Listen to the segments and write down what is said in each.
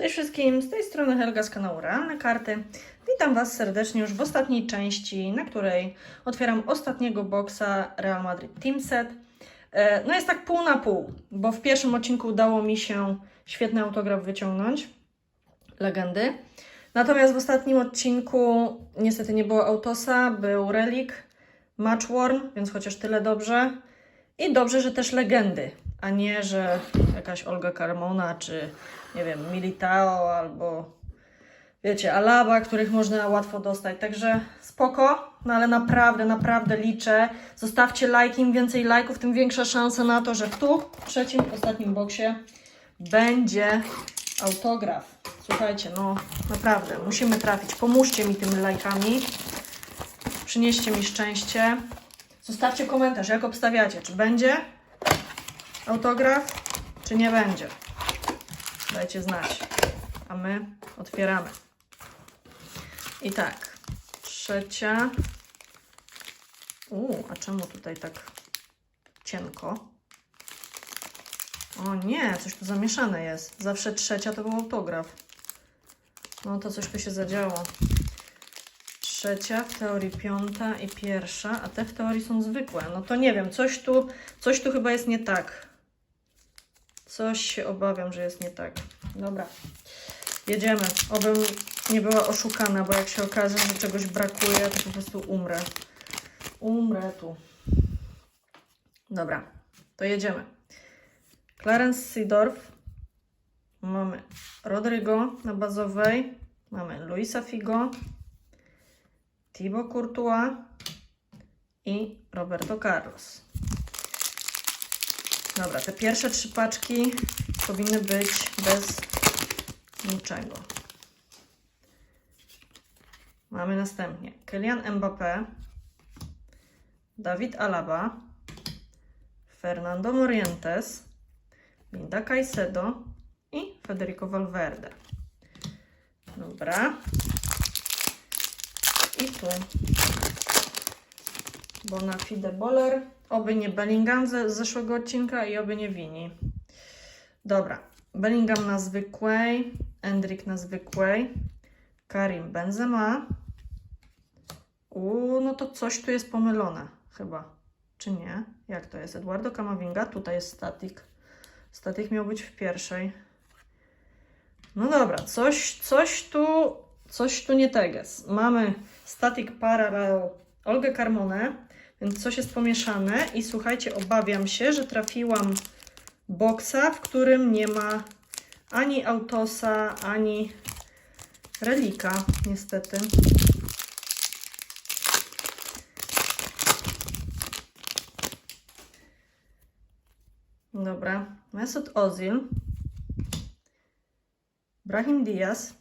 Cześć wszystkim, z tej strony Helga z kanału Realne Karty. Witam Was serdecznie już w ostatniej części, na której otwieram ostatniego boksa Real Madrid Team Set. E, No jest tak pół na pół, bo w pierwszym odcinku udało mi się świetny autograf wyciągnąć, legendy. Natomiast w ostatnim odcinku niestety nie było Autosa, był Relik, Matchworn, więc chociaż tyle dobrze. I dobrze, że też legendy, a nie, że jakaś Olga Carmona, czy nie wiem, Militao, albo wiecie, Alaba, których można łatwo dostać. Także spoko, no ale naprawdę, naprawdę liczę. Zostawcie lajki, im więcej lajków, tym większa szansa na to, że tu, w trzecim, ostatnim boksie będzie autograf. Słuchajcie, no naprawdę, musimy trafić. Pomóżcie mi tymi lajkami. Przynieście mi szczęście. Zostawcie komentarz, jak obstawiacie, czy będzie autograf, czy nie będzie. Dajcie znać. A my otwieramy. I tak, trzecia. Uuu, a czemu tutaj tak cienko? O nie, coś tu zamieszane jest. Zawsze trzecia to był autograf. No to coś tu się zadziało. Trzecia, w teorii piąta i pierwsza, a te w teorii są zwykłe. No to nie wiem, coś tu, coś tu chyba jest nie tak. Coś się obawiam, że jest nie tak. Dobra, jedziemy. Obym nie była oszukana, bo jak się okaże, że czegoś brakuje, to po prostu umrę. Umrę tu. Dobra, to jedziemy. Clarence Seedorf. Mamy Rodrigo na bazowej. Mamy Luisa Figo. Thibaut Courtois i Roberto Carlos. Dobra, te pierwsze trzy paczki powinny być bez niczego. Mamy następnie Kylian Mbappé, David Alaba, Fernando Morientes, Linda Caicedo i Federico Valverde. Dobra. I tu Bonafide Boller. Oby nie Bellingham z zeszłego odcinka i oby nie Wini. Dobra. Bellingham na zwykłej, Endrick na zwykłej, Karim Benzema. Uuu, no to coś tu jest pomylone chyba. Czy nie? Jak to jest? Eduardo Camavinga. Tutaj jest statik. Statik miał być w pierwszej. No dobra, coś, coś tu, coś tu nie teges. Mamy Static Parallel Olgę Carmonę, więc coś jest pomieszane i słuchajcie, obawiam się, że trafiłam boksa, w którym nie ma ani Autosa, ani Relika, niestety. Dobra, Mesut Ozil, Brahim Diaz,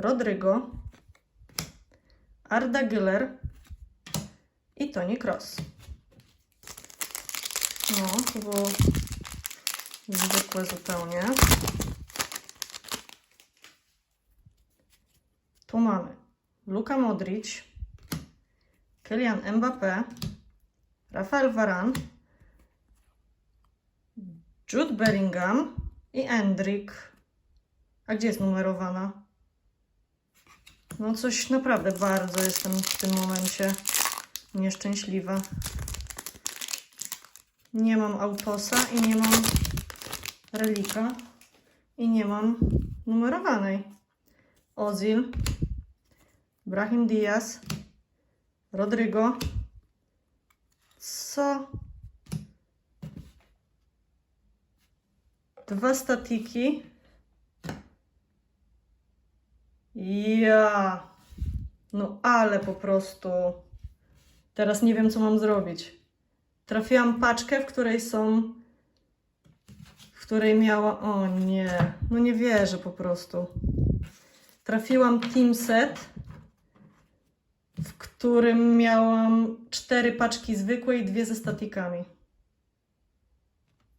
Rodrigo, Arda Güler i Toni Kroos. No, to było zwykłe zupełnie. Tu mamy Luka Modric, Kylian Mbappé, Rafael Varane, Jude Bellingham i Endrick. A gdzie jest numerowana? No coś naprawdę bardzo jestem w tym momencie nieszczęśliwa. Nie mam autosa i nie mam relika i nie mam numerowanej. Ozil, Brahim Diaz, Rodrigo. Co? Dwa statiki. Ja. No ale po prostu. Teraz nie wiem, co mam zrobić. Trafiłam paczkę, w której są. W której miała. O nie. No nie wierzę po prostu. Trafiłam team set, w którym miałam cztery paczki zwykłe i dwie ze statikami.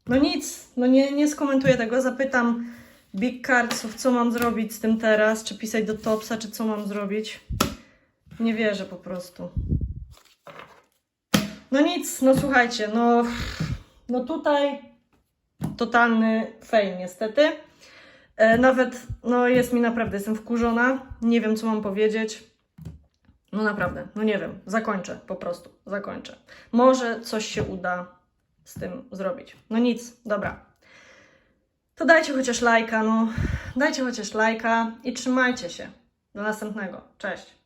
No nic, no nie, nie skomentuję tego. Zapytam Big Cardsów, co mam zrobić z tym teraz? Czy pisać do Topsa, czy co mam zrobić? Nie wierzę po prostu. No nic, no słuchajcie, no, no tutaj totalny fail niestety. E, nawet, no jest mi naprawdę, jestem wkurzona, nie wiem co mam powiedzieć. No naprawdę, no nie wiem, zakończę po prostu, zakończę. Może coś się uda z tym zrobić. No nic, dobra, to dajcie chociaż lajka, no. Dajcie chociaż lajka i trzymajcie się. Do następnego. Cześć.